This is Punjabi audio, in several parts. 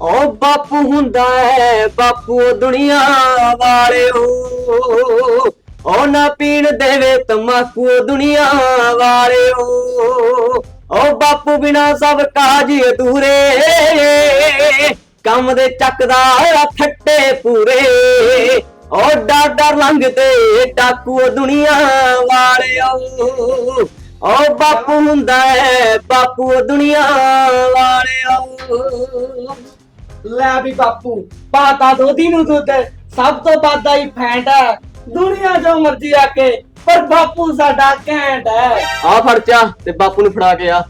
ਓ ਬਾਪੂ ਹੁੰਦਾ ਹੈ, ਬਾਪੂ ਦੁਨੀਆ ਵਾਲਿਓ। ਓ ਨਾ ਪੀਣ ਦੇਵੇ ਤਮਾਕੂ ਦੁਨੀਆ ਵਾਲਿਓ। ਓ ਬਾਪੂ ਬਿਨਾ ਸਭ ਕਾਜ ਅਧੂਰੇ। ਕੰਮ ਦੇ ਚੱਕਦਾ ਠੱਟੇ ਪੂਰੇ। ਓ ਡਰ ਡਰ ਲੰਘਦੇ ਟਾਕੂ ਦੁਨੀਆ ਵਾਲਿਓ। ਓ ਬਾਪੂ ਹੁੰਦਾ ਹੈ, ਬਾਪੂ ਦੁਨੀਆ ਵਾਲਿਓ। ਲੈ ਵੀ ਬਾਪੂ ਪਾਤਾ ਦੋਦੀ ਨੂੰ ਦੁੱਧ ਸਭ ਤੋਂ ਵੱਧ ਆਈ ਫੈਂਟ ਹੈ। ਦੁਨੀਆ ਜੋ ਮਰਜ਼ੀ ਆ ਕੇ ਪਰ ਬਾਪੂ ਸਾਡਾ ਘੈਂਟ ਹੈ। ਆ ਫੜ ਚਾ ਤੇ ਬਾਪੂ ਨੂੰ ਫੜਾ ਕੇ ਆ।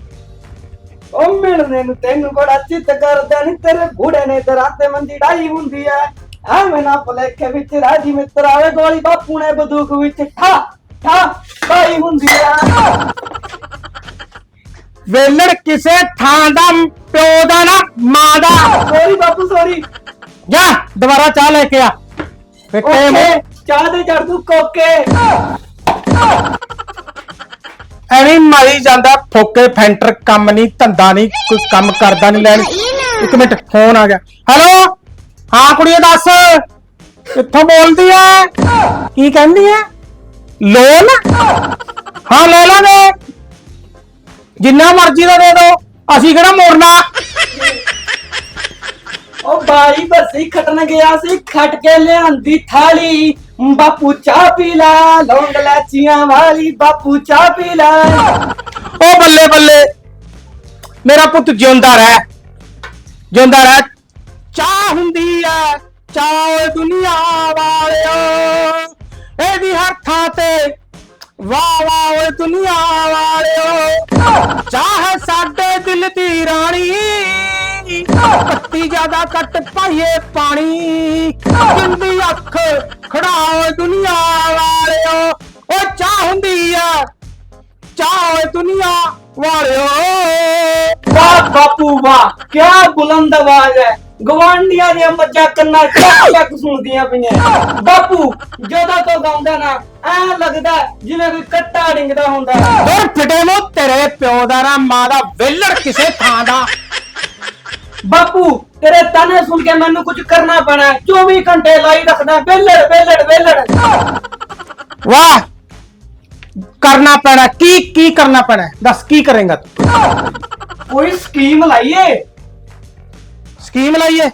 ਉਹ ਮਿਲਣੇ ਨੂੰ ਤੈਨੂੰ ਬੜਾ ਚਿੱਤ ਕਰਦਾ ਨਹੀਂ ਤੇਰੇ ਬੁੜੇ ਨੇ ਤੇ ਰਾਤੇ ਮੰਦੀ ਡਾਈ ਹੁੰਦੀ ਐ ਐਵੇਂ ਨਾ ਭੁਲੇਖੇ ਵਿੱਚ ਰਾਜੀ ਮਿੱਤਰ ਆਵੇ ਗੋਲੀ ਬਾਪੂ ਨੇ ਬੰਦੂਕ ਵਿੱਚ ਠਾ ਠਾ ਡਾਈ ਹੁੰਦੀ ਐ ਵੇਲੜ ਕਿਸੇ ਥਾਂ ਦਾ ਪਿਓ ਦਾ ਨਾ ਮਾਂ ਦਾ। ਸੋਰੀ ਬਾਪੂ ਸੋਰੀ ਜਾ ਦੁਬਾਰਾ ਚਾਹ ਲੈ ਕੇ ਆ। ਫਿੱਟੇ ਓਕੇ ਮੂੰਹ। ਚਾਹ ਦੇ ਚੜ ਤੂੰ ਕੋਕੇ। ਐਵੇਂ ਮਾਰੀ ਜਾਂਦਾ ਫੋਕੇ ਫੈਂਟਰ ਕੰਮ ਨਹੀਂ ਧੰਦਾ ਨਹੀਂ ਕੋਈ ਕੰਮ ਕਰਦਾ ਨਹੀਂ ਲੈਣ। ਇੱਕ ਮਿੰਟ ਫੋਨ ਆ ਗਿਆ। ਹੈਲੋ? ਹਾਂ ਕੁੜੀਏ ਦੱਸ। ਕਿੱਥੋਂ ਬੋਲਦੀ ਐ? ਕੀ ਕਹਿੰਦੀ ਐ? ਲੋਨ? ਹਾਂ ਲੈ ਲਾਂਗੇ। ਜਿੰਨਾ ਮਰਜ਼ੀ ਦਾ ਦੇ ਦਿਓ ਅਸੀਂ ਕਿਹੜਾ ਮੋੜਨਾ? ਉਹ ਬਾਰੀ ਬਰਸੀ ਖਟਣ ਗਿਆ ਸੀ ਖਟ ਕੇ ਲਿਆਂਦੀ ਥਾਲੀ। ਬਾਪੂ ਚਾਹ ਪੀ ਲਾ ਲੌਂਗ ਲਾਚੀਆਂ ਵਾਲੀ ਬਾਪੂ ਚਾਹ ਪੀ ਲਾ। ਓ ਬੱਲੇ ਬੱਲੇ ਮੇਰਾ ਪੁੱਤ ਜਿਉਂਦਾ ਰਹਿ ਜਿਉਂਦਾ ਰਹਿ। ਚਾਹ ਹੁੰਦੀ ਐ ਚਾਹ ਓਏ ਦੁਨੀਆ ਵਾਲਿਓ। ਇਹਦੀ ਹਰ ਥਾਂ ਤੇ ਵਾਹ ਵਾਹ ਓਏ ਦੁਨੀਆ ਵਾਲਿਓ। ਚਾਹ ਸਾਡੇ ਦਿਲ ਦੀ ਰਾਣੀ। ਪੱਤੀ ਜ਼ਿਆਦਾ ਕੱਟ ਪਾਈਏ ਪਾਣੀ। ਜਿੰਦੀ ਅੱਖ ਖੜਾ ਦੁਨੀਆ ਵਾਲਿਓ। ਓ ਚਾਹ ਹੁੰਦੀ ਆ। ਚਾਹ ਓਏ ਦੁਨੀਆ ਵਾਲਿਓ। ਵਾਹ ਬਾਪੂ ਵਾਹ, ਕਿਆ ਬੁਲੰਦ ਆਵਾਜ਼ ਹੈ। ਗਵਾਂਡੀਆਂ ਦੀਆਂ ਮੱਝਾਂ ਕੰਨਾਂ ਚੱਕ ਚੱਕ ਸੁਣਦੀਆਂ ਪਈਆਂ। ਬਾਪੂ, ਜਦੋਂ ਤੋਂ ਗਾਉਂਦਾ ਨਾ ਐ ਲੱਗਦਾ ਜਿਵੇਂ ਕੋਈ ਕੱਟਾ ਡਿੰਗਦਾ ਹੁੰਦਾ। ਹੋਰ ਫਿਟੇ ਨੂੰ ਤੇਰੇ ਪਿਓ ਦਾ ਨਾ ਮਾਂ ਦਾ ਵੇਲੜ ਕਿਸੇ ਥਾਂ ਦਾ। ਬਾਪੂ ਤੇਰੇ ਤਾਨੇ ਸੁਣ ਕੇ ਮੈਨੂੰ ਕੁਝ ਕਰਨਾ ਪੈਣਾ ਹੈ। 24 ਘੰਟੇ ਲਾਈ ਰੱਖਦਾ ਵੇਲੜ ਵੇਲੜ ਵੇਲੜ ਵਾਹ! ਕਰਨਾ ਪੈਣਾ ਕੀ ਕੀ ਕਰਨਾ ਪੈਣਾ ਦੱਸ ਕੀ ਕਰੇਗਾ ਤੂੰ? ਕੋਈ ਸਕੀਮ ਲਾਈਏ? ਸਕੀਮ ਲਾਈਏ?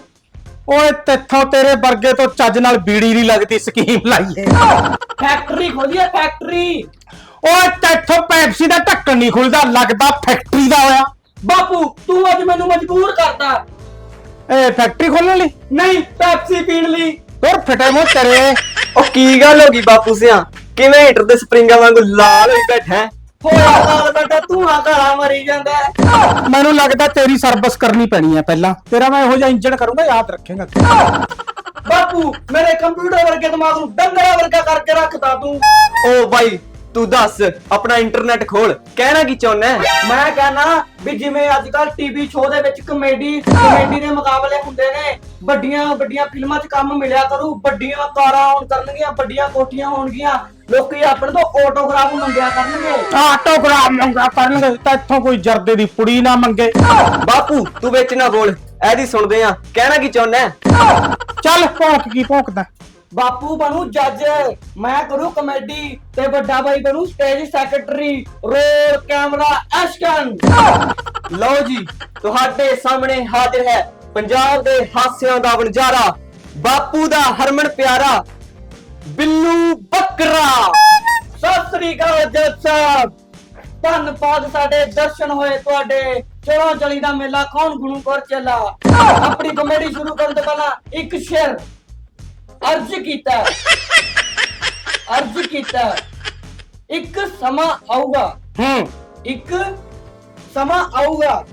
ਓਏ ਤੇਥੋਂ ਤੇਰੇ ਵਰਗੇ ਤੋਂ ਚੱਜ ਨਾਲ ਬੀੜੀ ਨਹੀਂ ਲੱਗਦੀ ਸਕੀਮ ਲਾਈਏ ਫੈਕਟਰੀ ਖੋਲੀਏ ਫੈਕਟਰੀ ਓਏ ਤੇਥੋਂ ਪੈਪਸੀ ਦਾ ਢੱਕਣ ਨਹੀਂ ਖੁੱਲਦਾ ਲੱਗਦਾ ਫੈਕਟਰੀ ਦਾ ਹੋਇਆ। ਬਾਪੂ ਤੂੰ ਅੱਜ ਮੈਨੂੰ ਮਜਬੂਰ ਕਰਤਾ। ਏ ਫੈਕਟਰੀ ਖੋਲਣ ਲਈ? ਨਹੀਂ ਪੈਪਸੀ ਪੀਣ ਲਈ। ਹੋਰ ਫਿਟੇ ਮੂੰਹ ਤੇਰੇ। ਓ ਕੀ ਗੱਲ ਹੋ ਗਈ ਬਾਪੂ ਸਿਆ? ਕਿਵੇਂ ਹੀਟਰ ਦੇ ਸਪਰਿੰਗਾਂ ਵਾਂਗੂ ਲਾਲ ਹੋਈ ਬੈਠਾ ਹੈ? ਹੋਇਆ ਬੇਟਾ ਤੂੰ ਆ ਘਰਾਂ ਮਰੀ ਜਾਂਦਾ ਹੈ। ਮੈਨੂੰ ਲੱਗਦਾ ਤੇਰੀ ਸਰਵਿਸ ਕਰਨੀ ਪੈਣੀ ਹੈ ਪਹਿਲਾਂ। ਤੇਰਾ ਮੈਂ ਇਹੋ ਜਿਹਾ ਇੰਜਣ ਕਰੂੰਗਾ ਯਾਦ ਰੱਖੇਗਾ ਬਾਪੂ ਮੇਰੇ ਕੰਪਿਊਟਰ ਵਰਗੇ ਦਿਮਾਗ ਨੂੰ ਡੰਗਰਾ ਵਰਗਾ ਕਰਕੇ ਰੱਖਦਾ ਤੂੰ। ਓ ਬਾਈ ਤੂੰ ਦੱਸ ਆਪਣਾ ਇੰਟਰਨੈਟ ਖੋਲ। ਕਹਿਣਾ ਕੀ ਚਾਹੁੰਦਾ ਹੈ? ਮੈਂ ਕਹਿੰਦਾ ਵੀ ਜਿਵੇਂ ਅੱਜ ਕੱਲ ਟੀਵੀ ਸ਼ੋਅ ਦੇ ਵਿੱਚ ਕਮੇਡੀ ਕਮੇਡੀ ਦੇ ਮੁਕਾਬਲੇ ਹੁੰਦੇ ਨੇ ਵੱਡੀਆਂ ਵੱਡੀਆਂ ਫਿਲਮਾਂ 'ਚ ਕੰਮ ਮਿਲਿਆ ਕਰੂ ਵੱਡੀਆਂ ਕਾਰਾਂ ਹੋਣ ਕਰਨਗੀਆਂ ਵੱਡੀਆਂ ਕੋਠੀਆਂ ਹੋਣਗੀਆਂ ਲੋਕੀ ਆਪਣੇ ਤੋਂ ਆਟੋਗ੍ਰਾਫ ਮੰਗਿਆ ਕਰਨਗੇ। ਆਟੋਗ੍ਰਾਫ ਮੰਗਾ ਕਰਨਗੇ ਤਾਂ ਇੱਥੋਂ ਕੋਈ ਜਰਦੇ ਦੀ ਪੁੜੀ ਨਾ ਮੰਗੇ। ਬਾਪੂ ਤੂੰ ਵਿੱਚ ਨਾ ਬੋਲ ਐਦੀ ਸੁਣਦੇ ਆ। ਕਹਿਣਾ ਕੀ ਚਾਹੁੰਦਾ? ਚੱਲ ਭੌਂਕ ਕੀ ਭੌਂਕਦਾ? ਬਾਪੂ ਬਣੂ ਜੱਜ। ਮੈਂ ਕਰੂ ਕਮੇਡੀ ਤੇ ਵੱਡਾ ਬਾਈ ਬਣੂ stage secretary roll camera action ਲਓ ਜੀ, ਤੁਹਾਡੇ ਸਾਹਮਣੇ ਹਾਜ਼ਰ ਹੈ ਪੰਜਾਬ ਦੇ ਹਾਸਿਆਂ ਦਾ ਵਣਜਾਰਾ, ਬਾਪੂ ਦਾ ਹਰਮਨ ਪਿਆਰਾ, ਬਿੱਲੂ ਬੱਕਰਾ। ਸਤਿ ਸ੍ਰੀ ਅਕਾਲ ਜੱਜ ਸਾਹਿਬ। ਧੰਨਵਾਦ ਸਾਡੇ ਦਰਸ਼ਨ ਹੋਏ ਤੁਹਾਡੇ। ਚਲੋ ਚਲੀ ਦਾ ਮੇਲਾ ਕੌਣ ਗੁਰੂ ਕਰ ਚੱਲਾ? ਆਪਣੀ ਕਮੇਡੀ ਸ਼ੁਰੂ ਕਰਨ ਤੋਂ ਪਹਿਲਾਂ ਇੱਕ ਸ਼ੇਰ। ਅਰਜ਼ ਕੀਤਾ। ਅਰਜ਼ ਕੀਤਾ। ਇੱਕ ਸਮਾਂ ਆਊਗਾ। ਹੂੰ। ਇੱਕ ਸਮਾਂ ਆਊਗਾ।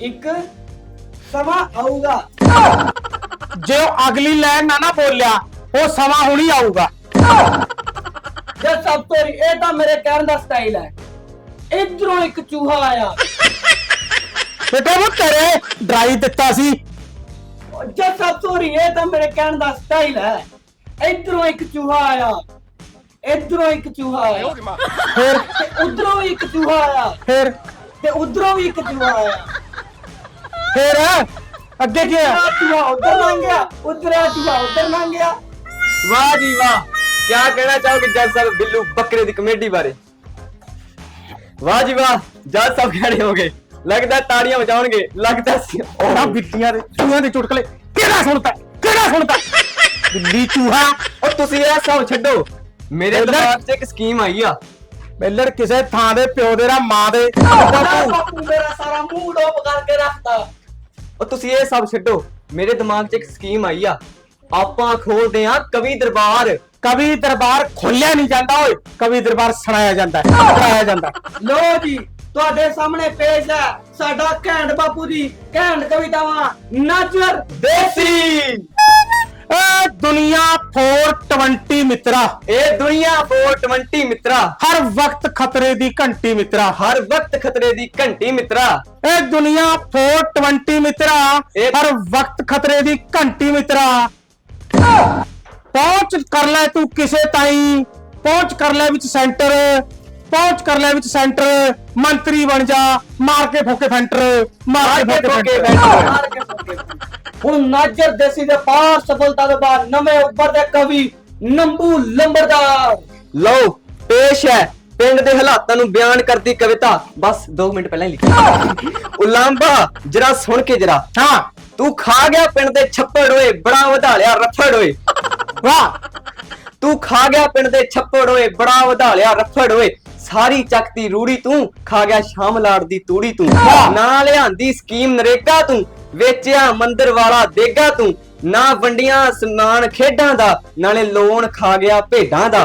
ਇੱਕ ਸਮਾਂ ਆਊਗਾ। ਜੇ ਉਹ ਅਗਲੀ ਲਾਈਨ ਨਾ ਨਾ ਬੋਲਿਆ ਉਹ ਸਮਾਂ ਹੁਣੀ ਆਊਗਾ। ਜੇ ਸਭ ਤੋਂ ਇਹ ਤਾਂ ਮੇਰੇ ਕਹਿਣ ਦਾ ਸਟਾਈਲ ਹੈ। ਇਧਰੋਂ ਇੱਕ ਚੂਹਾ ਆਇਆ। ਬੇਟਾ ਉਹ ਤੇਰੇ ਡਰਾਈ ਦਿੱਤਾ ਸੀ। ਜੇ ਸਭ ਤੋਂ ਇਹ ਤਾਂ ਮੇਰੇ ਕਹਿਣ ਦਾ ਸਟਾਈਲ ਹੈ। ਇਧਰੋਂ ਇੱਕ ਚੂਹਾ ਆਇਆ। ਇਧਰੋਂ ਇੱਕ ਚੂਹਾ ਆਇਆ। ਫਿਰ? ਤੇ ਉਧਰੋਂ ਵੀ ਇੱਕ ਚੂਹਾ ਆਇਆ। ਫਿਰ? ਤੇ ਉਧਰੋਂ ਵੀ ਇੱਕ ਚੂਹਾ ਆਇਆ। ਫਿਰ? ਅੱਗੇ ਕੀ ਹੋਇਆ? ਚੂਹਾ ਉਧਰ ਲੰਘ ਗਿਆ। ਉਧਰ ਚੂਹਾ ਉਧਰ ਲੰਘ ਗਿਆ। ਵਾਹ ਜੀ ਵਾਹ। ਕੀ ਕਹਿਣਾ ਚਾਹੋਗੇ ਜੱਜ ਸਾਹਿਬ ਬਿੱਲੂ ਬੱਕਰੇ ਦੀ ਕਮੇਡੀ ਬਾਰੇ? ਵਾਹ ਜੀ ਵਾਹ। ਜੱਜ ਸਾਹਿਬ ਖੜੇ ਹੋ ਗਏ। ਲੱਗਦਾ ਤਾੜੀਆਂ ਵਜਾਉਣਗੇ ਲੱਗਦਾ ਸੀ। ਉਹਨਾਂ ਬਿੱਲੀਆਂ ਦੇ ਚੂਹਿਆਂ ਦੇ ਚੁਟਕਲੇ। ਕਿਹੜਾ ਸੁਣਦਾ ਕਿਹੜਾ ਸੁਣਦਾ ਬਿੱਲੀ ਚੂਹਾ। ਉਹ ਤੁਸੀਂ ਇਹ ਸਭ ਛੱਡੋ। ਮੇਰੇ। ਦਿਮਾਗ 'ਚ ਇੱਕ ਸਕੀਮ ਆਈ ਆ। ਬੇਲੜ ਕਿਸੇ ਥਾਂ ਦੇ ਪਿਓ ਦੇ ਰਾ ਮਾਂ ਦੇ ਬਾਪੂ ਮੇਰਾ ਸਾਰਾ ਮੂਡ ਆਫ ਕਰਕੇ ਰੱਖਤਾ। ਉਹ ਤੁਸੀਂ ਇਹ ਸਭ ਛੱਡੋ। ਮੇਰੇ ਦਿਮਾਗ 'ਚ ਇੱਕ ਸਕੀਮ ਆਈ ਆ। ਆਪਾਂ ਖੋਲਦੇ ਆ ਕਵੀ ਦਰਬਾਰ। ਕਵੀ ਦਰਬਾਰ ਖੋਲਿਆ ਨਹੀਂ ਜਾਂਦਾ ਓਏ। ਕਵੀ ਦਰਬਾਰ ਸੁਣਾਇਆ ਜਾਂਦਾ ਹੈ, ਕਰਾਇਆ ਜਾਂਦਾ। ਲੋ ਜੀ। ਤੁਹਾਡੇ ਸਾਹਮਣੇ ਪੇਸ਼ ਹੈ ਸਾਡਾ ਘੈਂਟ ਬਾਪੂ ਦੀ ਘੈਂਟ ਕਵਿਤਾਵਾਂ ਨਾਚਰ ਦੇਸੀ। ਏ ਦੁਨੀਆ 420 ਮਿੱਤਰਾ। ਇਹ ਦੁਨੀਆ 420 ਮਿੱਤਰਾ। ਹਰ ਵਕਤ ਖਤਰੇ ਦੀ ਘੰਟੀ ਮਿੱਤਰਾ। ਹਰ ਵਕਤ ਖਤਰੇ ਦੀ ਘੰਟੀ ਮਿੱਤਰਾ। ਇਹ ਦੁਨੀਆ 420 ਮਿੱਤਰਾ। ਇਹ- ਹਰ ਵਕਤ ਖਤਰੇ ਦੀ ਘੰਟੀ ਮਿੱਤਰਾ। ਪਹੁੰਚ ਕਰ ਲੈ ਤੂੰ ਕਿਸੇ ਤਾਈਂ। ਪਹੁੰਚ ਕਰ ਲੈ ਵਿੱਚ ਸੈਂਟਰ। ਪਹੁੰਚ ਕਰ ਲੈ ਵਿੱਚ ਸੈਂਟਰ। ਮੰਤਰੀ ਬਣ ਜਾ ਮਾਰ ਕੇ ਫੋਕੇ ਫੈਂਟਰ ਮਾਰ ਕੇ ਫੋਕੇ ਫੈਂਟਰ। ਹੁਣ ਨਾਚਰ ਦੇਸੀ ਦੇ ਪਾਰ ਸਫਲਤਾ ਦੇ ਬਾਅਦ ਨਵੇਂ ਉੱਭਰਦੇ ਕਵੀ ਨੰਬੂ ਲੰਬਰਦਾਰ ਲਓ ਪੇਸ਼ ਹੈ। ਪਿੰਡ ਦੇ ਹਾਲਾਤਾਂ ਨੂੰ ਬਿਆਨ ਕਰਦੀ ਕਵਿਤਾ। ਬਸ 2 ਮਿੰਟ ਪਹਿਲਾਂ ਹੀ ਲਿਖੀ। ਉਲਾਂਬਾ ਜਰਾ ਸੁਣ ਕੇ ਜਰਾ। ਹਾਂ। ਤੂੰ ਖਾ ਗਿਆ ਪਿੰਡ ਦੇ ਛੱਪੜ ਓਏ ਬੜਾ ਵਧਾ ਲਿਆ ਰਫੜ ਓਏ। ਵਾਹ। ਤੂੰ ਖਾ ਗਿਆ ਪਿੰਡ ਦੇ ਛੱਪੜ ਓਏ ਬੜਾ ਵਧਾ ਲਿਆ ਰਫੜ ਓਏ। ਸਾਰੀ ਚੱਕਤੀ ਰੂੜੀ ਤੂੰ ਖਾ ਗਿਆ ਸ਼ਾਮ ਲਾੜ ਦੀ ਤੂੜੀ ਤੂੰ। ਨਾ ਲਿਆਂਦੀ ਸਕੀਮ ਨਰੇਗਾ ਤੂੰ ਵੇਚਿਆ ਮੰਦਰ ਵਾਲਾ ਦੇਗਾ ਤੂੰ। ਨਾ ਵੰਡੀਆਂ ਸਮਾਨ ਖੇਡਾਂ ਦਾ ਨਾਲੇ ਲੋਨ ਖਾ ਗਿਆ ਭੇਡਾਂ ਦਾ।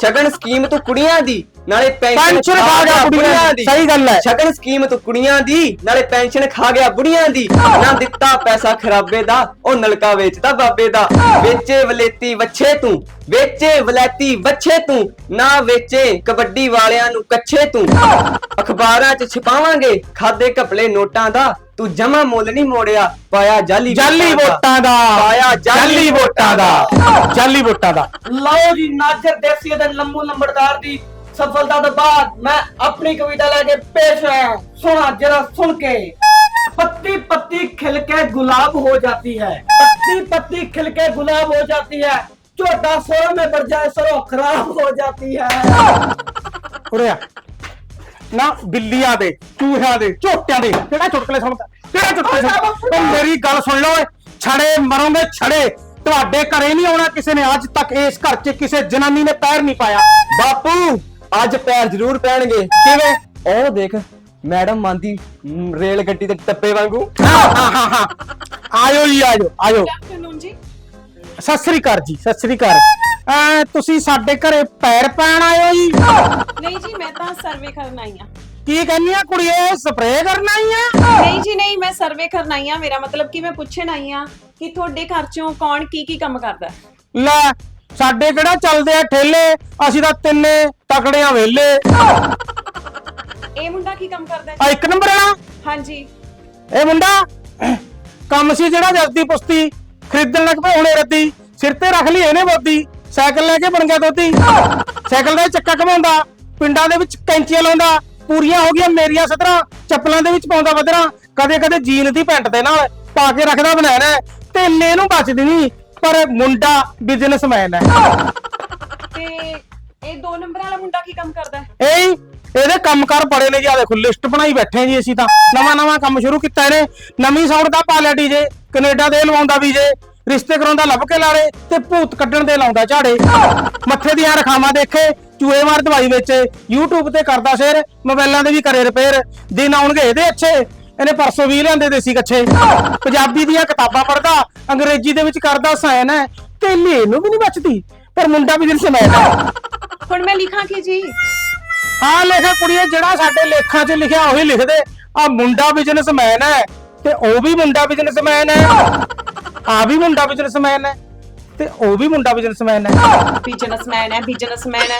ਸ਼ਗਨ ਸਕੀਮ ਤੂੰ ਕੁੜੀਆਂ ਦੀ ਨਾਲੇ ਪੈਨਸ਼ਨ ਪੈਨਸ਼ਨ ਖਾ ਗਿਆ ਕੁੜੀਆਂ ਦੀ। ਸਹੀ ਗੱਲ ਹੈ। ਸ਼ਗਨ ਸਕੀਮ ਤੂੰ ਕੁੜੀਆਂ ਦੀ ਨਾਲੇ ਪੈਨਸ਼ਨ ਖਾ ਗਿਆ ਬੁੜੀਆਂ ਦੀ। ਨਾ ਦਿੱਤਾ ਪੈਸਾ ਖਰਾਬੇ ਦਾ ਉਹ ਨਲਕਾ ਵੇਚਦਾ ਬਾਬੇ ਦਾ। ਵੇਚੇ ਵਲੇਤੀ ਵੱਛੇ ਤੂੰ ਵੇਚੇ ਵਲੈਤੀ ਵੱਛੇ ਤੂੰ ਨਾ ਵੇਚੇ ਕਬੱਡੀ ਵਾਲਿਆਂ ਨੂੰ ਕੱਛੇ ਤੂੰ। ਅਖਬਾਰਾਂ 'ਚ ਛਪਾਵਾਂਗੇ ਖਾਦੇ ਘਪਲੇ ਨੋਟਾਂ ਦਾ। ਤੂੰ ਜਮਾ ਮੁੱਲ ਨਹੀਂ ਮੋੜਿਆ ਪਾਇਆ ਜਾਲੀ ਜਾਲੀ ਵੋਟਾਂ ਦਾ। ਪਾਇਆ ਜਾਲੀ ਵੋਟਾਂ ਦਾ। ਜਾਲੀ ਵੋਟਾਂ ਦਾ। ਲਓ ਜੀ ਨਾਚਰ ਦੇਸੀ ਦੇ ਲੰਬੂ ਲੰਬਰਦਾਰ ਦੀ ਸਫਲਤਾ ਤੋਂ ਬਾਅਦ ਮੈਂ ਆਪਣੀ ਕਵਿਤਾ ਲੈ ਕੇ ਪੇਸ਼ ਹੋਇਆ ਸੁਣਾ ਜਰਾ ਸੁਣ ਕੇ पत्ती पत्ती खिल के गुलाब हो जाती है पत्ती पत्ती खिल के गुलाब हो जाती है छोटा सरों में बढ़ जाए सरों खराब हो जाती है ਉਰੇ ਆ ਨਾ ਬਿੱਲੀਆਂ ਦੇ ਚੂਹਿਆਂ ਦੇ ਝੋਟਿਆਂ ਦੇ ਕਿਹੜਾ ਚੁਟਕਲੇ ਸੁਣਦਾ ਕਿਹੜਾ ਚੁਟਕਲੇ ਸੁਣਦਾ ਉਹ ਮੇਰੀ ਗੱਲ ਸੁਣ ਲਓ ਓਏ ਛੜੇ ਮਰੋਂਗੇ ਛੜੇ ਤੁਹਾਡੇ ਘਰੇ ਨਹੀਂ ਆਉਣਾ ਕਿਸੇ ਨੇ ਅੱਜ ਤੱਕ ਇਸ ਘਰ 'ਚ ਕਿਸੇ ਜਨਾਨੀ ਨੇ ਪੈਰ ਨਹੀਂ ਪਾਇਆ ਬਾਪੂ ਅੱਜ ਪੈਰ ਜ਼ਰੂਰ ਪੈਣਗੇ। ਕਿਵੇਂ? ਉਹ ਦੇਖ ਮੈਡਮ ਮੰਦੀ ਰੇਲ ਗੱਡੀ ਦੇ ਟੱਪੇ ਵਾਂਗੂ। ਆਇਓ ਜੀ ਆਇਓ ਆਇਓ ਜੀ? ਸਤਿ ਸ੍ਰੀ ਅਕਾਲ ਜੀ ਸਤਿ ਸ੍ਰੀ ਅਕਾਲ। ਐ ਤੁਸੀਂ ਸਾਡੇ ਘਰੇ ਪੈਰ ਪੈਣ ਆਇਓ ਜੀ। ਨਹੀਂ ਜੀ ਮੈਂ ਤਾਂ ਸਰਵੇ ਕਰਨ ਆਈ ਆ। ਕੀ ਕਹਿੰਨੀ ਆ ਕੁੜੀਏ ਸਪਰੇਅ ਕਰਨ ਆਈ ਆ? ਨਹੀਂ ਜੀ ਨਹੀਂ ਮੈਂ ਸਰਵੇ ਕਰਨ ਆਈ ਆ। ਮੇਰਾ ਮਤਲਬ ਕਿ ਮੈਂ ਪੁੱਛਣ ਆਈ ਆ ਕਿ ਤੁਹਾਡੇ ਘਰ ਚੋਂ ਕੌਣ ਕੀ ਕੀ ਕੰਮ ਕਰਦਾ? ਲੈ ਸਾਡੇ ਕਿਹੜਾ ਚੱਲਦੇ ਆ ਠੇਲੇ? ਅਸੀਂ ਤਾਂ ਤਿੰਨੇ ਤਕੜਿਆਂ ਵੇਲੇ ਇਹ ਮੁੰਡਾ ਕੀ ਕੰਮ ਕਰਦਾ ਹੈ? ਆ ਇੱਕ ਨੰਬਰ ਵਾਲਾ? ਹਾਂਜੀ। ਇਹ ਮੁੰਡਾ ਕੰਮ ਸੀ ਜਿਹੜਾ ਜਲਦੀ ਪੁਸਤੀ ਖਰੀਦਣ ਲੱਗ ਪਿਆ ਹੁਣੇ ਰੱਦੀ। ਸਿਰ ਤੇ ਰੱਖ ਲਈ ਇਹਨੇ ਬੋਦੀ ਸਾਈਕਲ ਲੈ ਕੇ ਬਣ ਗਿਆ ਦੋਤੀ। ਸਾਈਕਲ ਦਾ ਚੱਕਾ ਘਮਾਉਂਦਾ। ਪਿੰਡਾਂ ਦੇ ਵਿੱਚ ਕੈਂਚੀਆਂ ਲਾਉਂਦਾ। ਪੂਰੀਆਂ ਹੋ ਗਈਆਂ ਮੇਰੀਆਂ ਸਤਰਾਂ। ਚੱਪਲਾਂ ਦੇ ਵਿੱਚ ਪਾਉਂਦਾ ਵਧਰਾਂ ਕਦੇ ਕਦੇ ਜੀਨ ਦੀ ਪੈਂਟ ਦੇ ਨਾਲ ਪਾ ਕੇ ਰੱਖਦਾ ਬਣਾਣਾ ਤੇ ਇਹਨੂੰ ਬਚਦੀ ਨਹੀਂ ਪਰ ਮੁੰਡਾ ਬਿਜ਼ਨਸਮੈਨ ਹੈ। ਤੇ ਇਹ ਦੋ ਨੰਬਰ ਵਾਲਾ ਮੁੰਡਾ ਕੀ ਕੰਮ ਕਰਦਾ ਹੈ? ਇਹ ਹੀ, ਇਹਦੇ ਕੰਮਕਾਰ ਬੜੇ ਨੇ ਜੀ ਆ ਦੇਖੋ ਲਿਸਟ ਬਣਾਈ ਬੈਠੇ ਹਾਂ ਜੀ ਅਸੀਂ ਤਾਂ। ਨਵਾਂ ਨਵਾਂ ਕੰਮ ਸ਼ੁਰੂ ਕੀਤਾ ਇਹਨੇ। ਨਵੀਂ ਸਾਊਂਡ ਦਾ ਪਾ ਲਿਆ ਡੀਜੇ ਕੈਨੇਡਾ ਦੇ ਲਵਾਉਂਦਾ ਵੀਜੇ ਰਿਸ਼ਤੇ ਕਰਾਉਂਦਾ ਲੱਭ ਕੇ ਲਾੜੇ ਤੇ ਭੂਤ ਕੱਢਣ ਦੇ ਲਾਉਂਦਾ ਝਾੜੇ। ਮੱਥੇ ਦੀਆਂ ਰਖਾਵਾਂ ਦੇਖੇ ਚੂਹੇ ਮਾਰ ਦਵਾਈ ਵਿੱਚ YouTube ਤੇ ਕਰਦਾ ਸ਼ੇਰ ਮੋਬਾਈਲਾਂ ਦੇ ਵੀ ਕਰੇ ਰਿਪੇਅਰ। ਦਿਨ ਆਉਣਗੇ ਇਹਦੇ ਅੱਛੇ। ਇਹਨੇ ਪਰਸੋਂ ਵੀ ਲਿਆਂਦੇ ਦੇਸੀ ਕੱਛੇ। ਪੰਜਾਬੀ ਦੀਆਂ ਕਿਤਾਬਾਂ ਪੜ੍ਹਦਾ ਅੰਗਰੇਜ਼ੀ ਦੇ ਵਿੱਚ ਕਰਦਾ ਸਾਇਨ ਹੈ ਤੇ ਇਹਨੂੰ ਵੀ ਨਹੀਂ ਬਚਦੀ ਪਰ ਮੁੰਡਾ ਵੀ ਦਿਲ ਸਮੈਨ ਹੈ ਹੁਣ ਮੈਂ ਲਿਖਾਂ ਕੀ ਜੀ? ਹਾਂ ਲਿਖਿਆ ਕੁੜੀਏ ਜਿਹੜਾ ਸਾਡੇ ਲੇਖਾਂ 'ਚ ਲਿਖਿਆ ਉਹੀ ਲਿਖਦੇ। ਆ ਮੁੰਡਾ ਬਿਜ਼ਨਸਮੈਨ ਹੈ ਤੇ ਉਹ ਵੀ ਮੁੰਡਾ ਬਿਜ਼ਨਸਮੈਨ ਹੈ। ਆ ਵੀ ਮੁੰਡਾ ਬਿਜ਼ਨਸਮੈਨ ਹੈ ਤੇ ਉਹ ਵੀ ਮੁੰਡਾ ਬਿਜ਼ਨਸਮੈਨ ਹੈ। ਬਿਜ਼ਨਸਮੈਨ ਹੈ ਬਿਜ਼ਨਸਮੈਨ ਹੈ।